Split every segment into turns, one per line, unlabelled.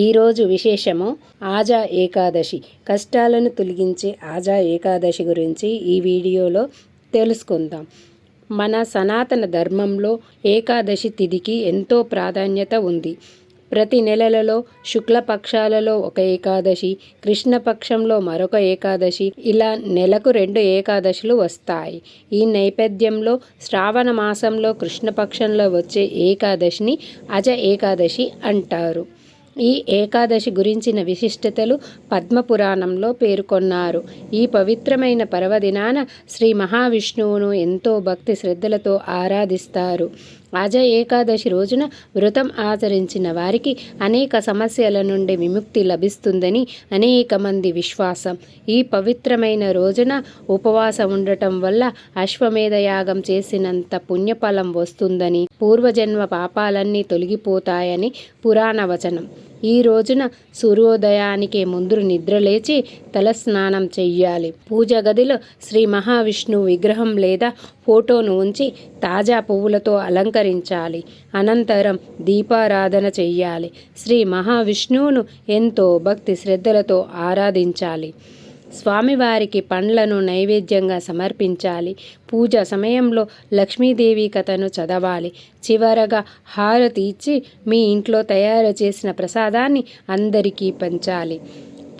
ఈరోజు విశేషము ఆజా ఏకాదశి. కష్టాలను తొలగించే ఆజా ఏకాదశి గురించి ఈ వీడియోలో తెలుసుకుందాం. మన సనాతన ధర్మంలో ఏకాదశి తిథికి ఎంతో ప్రాధాన్యత ఉంది. ప్రతి నెలలలో శుక్లపక్షాలలో ఒక ఏకాదశి కృష్ణపక్షంలో మరొక ఏకాదశి ఇలా నెలకు రెండు ఏకాదశులు వస్తాయి. ఈ నేపథ్యంలో శ్రావణ మాసంలో కృష్ణపక్షంలో వచ్చే ఏకాదశిని అజ ఏకాదశి అంటారు. ఈ ఏకాదశి గురించిన విశిష్టతలు పద్మపురాణంలో పేర్కొన్నారు. ఈ పవిత్రమైన పర్వదినాన శ్రీ మహావిష్ణువును ఎంతో భక్తి శ్రద్ధలతో ఆరాధిస్తారు. అజ ఏకాదశి రోజున వ్రతం ఆచరించిన వారికి అనేక సమస్యల నుండి విముక్తి లభిస్తుందని అనేక మంది విశ్వాసం. ఈ పవిత్రమైన రోజున ఉపవాసం ఉండటం వల్ల అశ్వమేధ యాగం చేసినంత పుణ్యఫలం వస్తుందని పూర్వజన్మ పాపాలన్నీ తొలగిపోతాయని పురాణ వచనం ఈ రోజున సూర్యోదయానికి ముందు నిద్రలేచి తలస్నానం చెయ్యాలి. పూజ గదిలో శ్రీ మహావిష్ణువు విగ్రహం లేదా ఫోటోను ఉంచి తాజా పువ్వులతో అలంకరించాలి. అనంతరం దీపారాధన చెయ్యాలి. శ్రీ మహావిష్ణువును ఎంతో భక్తి శ్రద్ధలతో ఆరాధించాలి. స్వామివారికి పండ్లను నైవేద్యంగా సమర్పించాలి. పూజ సమయంలో లక్ష్మీదేవి కథను చదవాలి. చివరగా హారతి ఇచ్చి మీ ఇంట్లో తయారు చేసిన ప్రసాదాన్ని అందరికీ పంచాలి.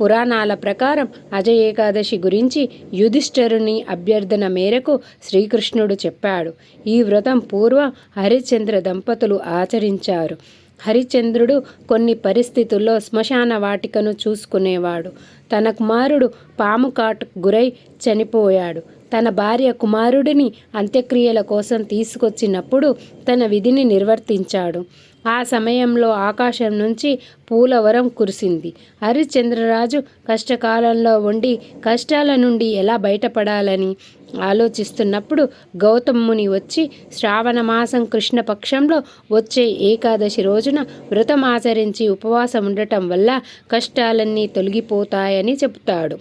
పురాణాల ప్రకారం అజయ ఏకాదశి గురించి యుధిష్ఠరుని అభ్యర్థన మేరకు శ్రీకృష్ణుడు చెప్పాడు. ఈ వ్రతం పూర్వ హరిశ్చంద్ర దంపతులు ఆచరించారు. హరిచంద్రుడు కొన్ని పరిస్థితుల్లో శ్మశాన వాటికను చూసుకునేవాడు. తన కుమారుడు పాము కాటుకు గురై చనిపోయాడు. తన భార్య కుమారుడిని అంత్యక్రియల కోసం తీసుకొచ్చినప్పుడు తన విధిని నిర్వర్తించాడు. ఆ సమయంలో ఆకాశం నుంచి పూలవరం కురిసింది. హరిశ్చంద్రరాజు కష్టకాలంలో ఉండి కష్టాల నుండి ఎలా బయటపడాలని ఆలోచిస్తున్నప్పుడు గౌతముని వచ్చి శ్రావణ మాసం కృష్ణపక్షంలో వచ్చే ఏకాదశి రోజున వ్రతం ఆచరించి ఉపవాసం ఉండటం వల్ల కష్టాలన్నీ తొలగిపోతాయని చెబుతాడు.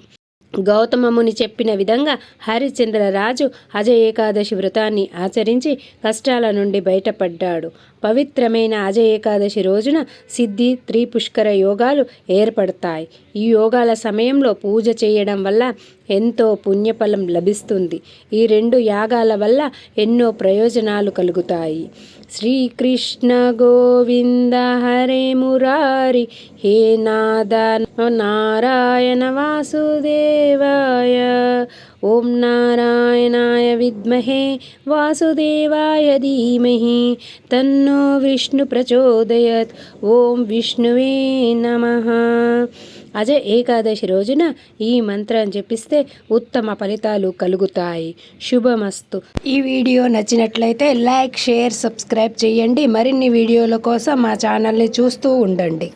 గౌతమముని చెప్పిన విధంగా హరిశ్చంద్రరాజు అజ ఏకాదశి వ్రతాన్ని ఆచరించి కష్టాల నుండి బయటపడ్డాడు. పవిత్రమైన అజ ఏకాదశి రోజున సిద్ధి త్రిపుష్కర యోగాలు ఏర్పడతాయి. ఈ యోగాల సమయంలో పూజ చేయడం వల్ల ఎంతో పుణ్యఫలం లభిస్తుంది. ఈ రెండు యాగాల వల్ల ఎన్నో ప్రయోజనాలు కలుగుతాయి. శ్రీకృష్ణ గోవింద హరే మురారి హే నాద నారాయణ వాసుదేవాయ. ఓం నారాయణాయ విద్మహే వాసుదేవాయ ధీమహి తన్నో విష్ణు ప్రచోదయత్ ఓం విష్ణువే నమ. అజ ఏకాదశి రోజున ఈ మంత్రం జపిస్తే ఉత్తమ ఫలితాలు కలుగుతాయి. శుభమస్తు. ఈ వీడియో నచ్చినట్లయితే లైక్ షేర్ సబ్స్క్రైబ్ చేయండి. మరిన్ని వీడియోల కోసం మా ఛానల్ని చూస్తూ ఉండండి.